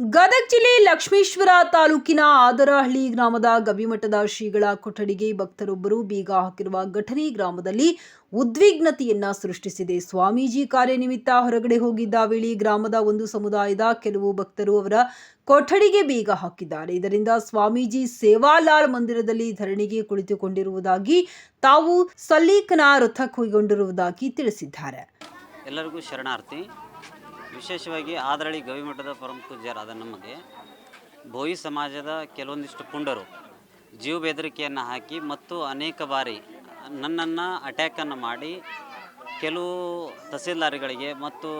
ಗದಗ ಜಿಲ್ಲೆ ಲಕ್ಷ್ಮೇಶ್ವರ ತಾಲೂಕಿನ ಆದರಹಳ್ಳಿ ಗ್ರಾಮದ ಗವಿಮಠದ ಶ್ರೀಗಳ ಕೊಠಡಿಗೆ ಭಕ್ತರೊಬ್ಬರು ಬೀಗ ಹಾಕಿರುವ ಘಟನೆ ಗ್ರಾಮದಲ್ಲಿ ಉದ್ವಿಗ್ನತೆಯನ್ನ ಸೃಷ್ಟಿಸಿದೆ. ಸ್ವಾಮೀಜಿ ಕಾರ್ಯನಿಮಿತ್ತ ಹೊರಗಡೆ ಹೋಗಿದ್ದ ವೇಳೆ ಗ್ರಾಮದ ಒಂದು ಸಮುದಾಯದ ಕೆಲವು ಭಕ್ತರು ಅವರ ಕೊಠಡಿಗೆ ಬೀಗ ಹಾಕಿದ್ದಾರೆ. ಇದರಿಂದ ಸ್ವಾಮೀಜಿ ಸೇವಾಲಾಲ್ ಮಂದಿರದಲ್ಲಿ ಧರಣಿಗೆ ಕುಳಿತುಕೊಂಡಿರುವುದಾಗಿ ತಾವು ಸಲ್ಲೀಕನ ರಥ ಕೈಗೊಂಡಿರುವುದಾಗಿ ತಿಳಿಸಿದ್ದಾರೆ. ಎಲ್ಲರಿಗೂ ಶರಣಾರ್ಥಿ. ವಿಶೇಷವಾಗಿ ಆದರಳಿ ಗವಿಮಠದ ಪರಮ ಪೂಜ್ಯರಾದ ನಮಗೆ ಭೋಯಿ ಸಮಾಜದ ಕೆಲವೊಂದಿಷ್ಟು ಪುಂಡರು ಜೀವ ಬೆದರಿಕೆಯನ್ನು ಹಾಕಿ ಮತ್ತು ಅನೇಕ ಬಾರಿ ನನ್ನನ್ನು ಅಟ್ಯಾಕನ್ನು ಮಾಡಿ ಕೆಲವು ತಹಸೀಲ್ದಾರ್ಗಳಿಗೆ ಮತ್ತು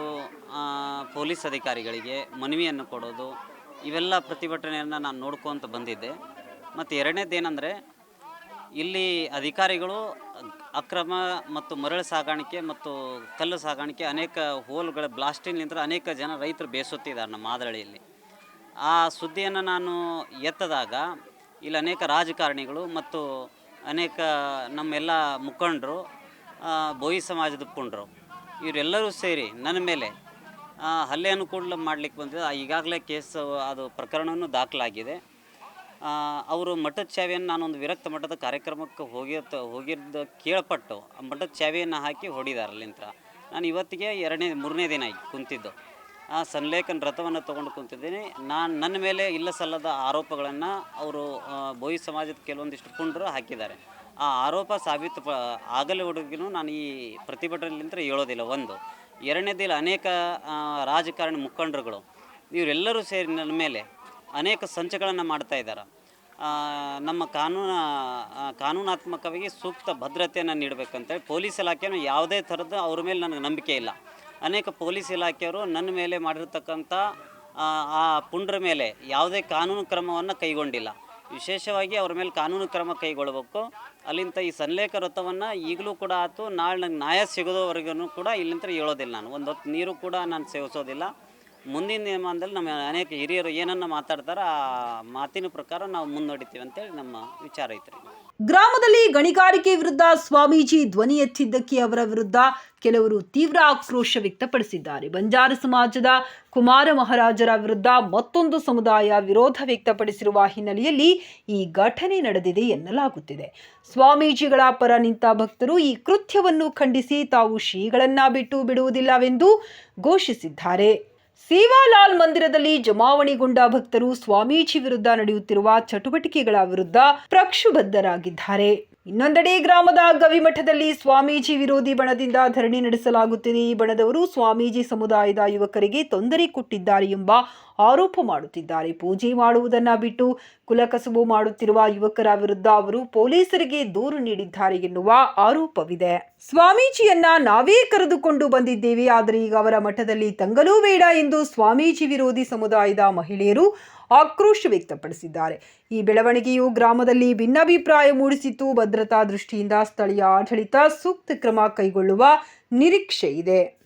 ಪೊಲೀಸ್ ಅಧಿಕಾರಿಗಳಿಗೆ ಮನವಿಯನ್ನು ಕೊಡೋದು, ಇವೆಲ್ಲ ಪ್ರತಿಭಟನೆಯನ್ನು ನಾನು ನೋಡ್ಕೊತ ಬಂದಿದ್ದೆ. ಮತ್ತು ಎರಡನೇದೇನೆಂದರೆ ಇಲ್ಲಿ ಅಧಿಕಾರಿಗಳು ಅಕ್ರಮ ಮತ್ತು ಮರಳು ಸಾಗಾಣಿಕೆ ಮತ್ತು ಕಲ್ಲು ಸಾಗಾಣಿಕೆ ಅನೇಕ ಹೋಲ್ಗಳ ಬ್ಲಾಸ್ಟಿನಿಂದ ಅನೇಕ ಜನ ರೈತರು ಬೇಸತ್ತಿದ್ದಾರೆ ನಮ್ಮ ಮಾದಳಿಯಲ್ಲಿ ಆ ಸುದ್ದಿಯನ್ನು ನಾನು ಎತ್ತದಾಗ ಇಲ್ಲಿ ಅನೇಕ ರಾಜಕಾರಣಿಗಳು ಮತ್ತು ಅನೇಕ ನಮ್ಮೆಲ್ಲ ಮುಖಂಡರು ಬೋಯಿ ಸಮಾಜದ ಮುಖಂಡರು ಇವರೆಲ್ಲರೂ ಸೇರಿ ನನ್ನ ಮೇಲೆ ಹಲ್ಲೆ ಕೂಡ ಮಾಡಲಿಕ್ಕೆ ಬಂದಿದೆ. ಈಗಾಗಲೇ ಕೇಸ್ ಅದು ಪ್ರಕರಣವೂ ದಾಖಲಾಗಿದೆ. ಅವರು ಮಠದ ಚಾವಿಯನ್ನು ನಾನೊಂದು ವಿರಕ್ತ ಮಠದ ಕಾರ್ಯಕ್ರಮಕ್ಕೆ ಹೋಗಿರ್ತ ಹೋಗಿದ್ದ ಕೇಳ್ಪಟ್ಟು ಆ ಮಠದ ಚಾವಿಯನ್ನು ಹಾಕಿ ಹೊಡಿದಾರೆ ಅಲ್ಲಿಂತ ನಾನು ಇವತ್ತಿಗೆ ಎರಡನೇ ಮೂರನೇ ದಿನ ಆಗಿ ಕುಂತಿದ್ದು. ಆ ಸನ್ಲೇಖನ್ ರಥವನ್ನು ತೊಗೊಂಡು ಕುಂತಿದ್ದೀನಿ. ನಾನು ನನ್ನ ಮೇಲೆ ಇಲ್ಲ ಸಲ್ಲದ ಆರೋಪಗಳನ್ನು ಅವರು ಬೋಯಿ ಸಮಾಜದ ಕೆಲವೊಂದಿಷ್ಟು ಪುಂಡರು ಹಾಕಿದ್ದಾರೆ. ಆ ಆರೋಪ ಸಾಬೀತು ಪ ಆಗಲಿವರೆಗೂ ನಾನು ಈ ಪ್ರತಿಭಟನೆಯಿಂದ ಹೇಳೋದಿಲ್ಲ. ಒಂದು ಎರಡನೇದಿಲ್ಲ ಅನೇಕ ಆ, ರಾಜಕಾರಣಿ ಮುಖಂಡರುಗಳು ಇವರೆಲ್ಲರೂ ಸೇರಿ ನನ್ನ ಮೇಲೆ ಅನೇಕ ಸಂಚಗಳನ್ನು ಮಾಡ್ತಾ ಇದ್ದಾರೆ. ನಮ್ಮ ಕಾನೂನು ಕಾನೂನಾತ್ಮಕವಾಗಿ ಸೂಕ್ತ ಭದ್ರತೆಯನ್ನು ನೀಡಬೇಕಂತೇಳಿ ಪೊಲೀಸ್ ಇಲಾಖೆನೂ ಯಾವುದೇ ಥರದ ಅವ್ರ ಮೇಲೆ ನನಗೆ ನಂಬಿಕೆ ಇಲ್ಲ. ಅನೇಕ ಪೊಲೀಸ್ ಇಲಾಖೆಯವರು ನನ್ನ ಮೇಲೆ ಮಾಡಿರ್ತಕ್ಕಂಥ ಆ, ಪುಂಡ್ರ ಮೇಲೆ ಯಾವುದೇ ಕಾನೂನು ಕ್ರಮವನ್ನು ಕೈಗೊಂಡಿಲ್ಲ. ವಿಶೇಷವಾಗಿ ಅವ್ರ ಮೇಲೆ ಕಾನೂನು ಕ್ರಮ ಕೈಗೊಳ್ಳಬೇಕು ಅಲ್ಲಿಂದ ಈ ಸನ್ಲೇಖ ವ್ರತವನ್ನು ಈಗಲೂ ಕೂಡ ಆಯ್ತು ನಾಳೆ ನಂಗೆ ನ್ಯಾಯ ಸಿಗೋದವರೆಗೂ ಕೂಡ ಇಲ್ಲಿಂದ ಹೇಳೋದಿಲ್ಲ ನಾನು. ಒಂದು ಹೊತ್ತು ನೀರು ಕೂಡ ನಾನು ಸೇವಿಸೋದಿಲ್ಲ. ಮುಂದಿನ ದಿನಮಾನದಲ್ಲಿ ನಮ್ಮ ಅನೇಕ ಹಿರಿಯರು ಏನನ್ನ ಮಾತಾಡ್ತಾರೋ ಆ ಮಾತಿನ ಪ್ರಕಾರ ನಾವು ಮುನ್ನಡಿತೀವಿ ಅಂತೇಳಿ ನಮ್ಮ ವಿಚಾರ ಐತ್ರಿ ಗ್ರಾಮದಲ್ಲಿ ಗಣಿಗಾರಿಕೆ ವಿರುದ್ಧ ಸ್ವಾಮೀಜಿ ಧ್ವನಿ ಎತ್ತಿದ್ದಕ್ಕೆ ಅವರ ವಿರುದ್ಧ ಕೆಲವರು ತೀವ್ರ ಆಕ್ರೋಶ ವ್ಯಕ್ತಪಡಿಸಿದ್ದಾರೆ. ಬಂಜಾರ ಸಮಾಜದ ಕುಮಾರ ಮಹಾರಾಜರ ವಿರುದ್ಧ ಮತ್ತೊಂದು ಸಮುದಾಯ ವಿರೋಧ ವ್ಯಕ್ತಪಡಿಸಿರುವ ಹಿನ್ನೆಲೆಯಲ್ಲಿ ಈ ಘಟನೆ ನಡೆದಿದೆ ಎನ್ನಲಾಗುತ್ತಿದೆ. ಸ್ವಾಮೀಜಿಗಳ ಪರ ನಿಂತ ಭಕ್ತರು ಈ ಕೃತ್ಯವನ್ನು ಖಂಡಿಸಿ ತಾವು ಶ್ರೀಗಳನ್ನ ಬಿಟ್ಟು ಬಿಡುವುದಿಲ್ಲವೆಂದು ಘೋಷಿಸಿದ್ದಾರೆ. ಸೇವಾಲಾಲ್ ಮಂದಿರದಲ್ಲಿ ಜಮಾವಣೆಗೊಂಡ ಭಕ್ತರು ಸ್ವಾಮೀಜಿ ವಿರುದ್ಧ ನಡೆಯುತ್ತಿರುವ ಚಟುವಟಿಕೆಗಳ ವಿರುದ್ಧ ಪ್ರಕ್ಷುಬದ್ಧರಾಗಿದ್ದಾರೆ ಇನ್ನೊಂದೆಡೆ ಗ್ರಾಮದ ಗವಿಮಠದಲ್ಲಿ ಸ್ವಾಮೀಜಿ ವಿರೋಧಿ ಬಣದಿಂದ ಧರಣಿ ನಡೆಸಲಾಗುತ್ತಿದೆ. ಈ ಬಣದವರು ಸ್ವಾಮೀಜಿ ಸಮುದಾಯದ ಯುವಕರಿಗೆ ತೊಂದರೆ ಕೊಟ್ಟಿದ್ದಾರೆ ಎಂಬ ಆರೋಪ ಮಾಡುತ್ತಿದ್ದಾರೆ. ಪೂಜೆ ಮಾಡುವುದನ್ನು ಬಿಟ್ಟು ಕುಲಕಸುಬು ಮಾಡುತ್ತಿರುವ ಯುವಕರ ವಿರುದ್ಧ ಅವರು ಪೊಲೀಸರಿಗೆ ದೂರು ನೀಡಿದ್ದಾರೆ ಎನ್ನುವ ಆರೋಪವಿದೆ. ಸ್ವಾಮೀಜಿಯನ್ನ ನಾವೇ ಕರೆದುಕೊಂಡು ಬಂದಿದ್ದೇವೆ. ಆದರೆ ಈಗ ಅವರ ಮಠದಲ್ಲಿ ತಂಗಲೂ ಬೇಡ ಎಂದು ಸ್ವಾಮೀಜಿ ವಿರೋಧಿ ಸಮುದಾಯದ ಮಹಿಳೆಯರು ಆಕ್ರೋಶ ವ್ಯಕ್ತಪಡಿಸಿದ್ದಾರೆ. ಈ ಬೆಳವಣಿಗೆಯು ಗ್ರಾಮದಲ್ಲಿ ಭಿನ್ನಾಭಿಪ್ರಾಯ ಮೂಡಿಸಿತು ಭದ್ರತಾ ದೃಷ್ಟಿಯಿಂದ ಸ್ಥಳೀಯ ಆಡಳಿತ ಸೂಕ್ತ ಕ್ರಮ ಕೈಗೊಳ್ಳುವ ನಿರೀಕ್ಷೆ ಇದೆ.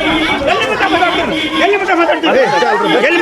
ಎಲ್ಲಿ ಮಟ್ಟ ಮಾತಾಡ್ತೀರಿ ಎಲ್ಲಿ ಮಟ್ಟ ಮಾತಾಡ್ತೀರಿ ಎಲ್ಲಿ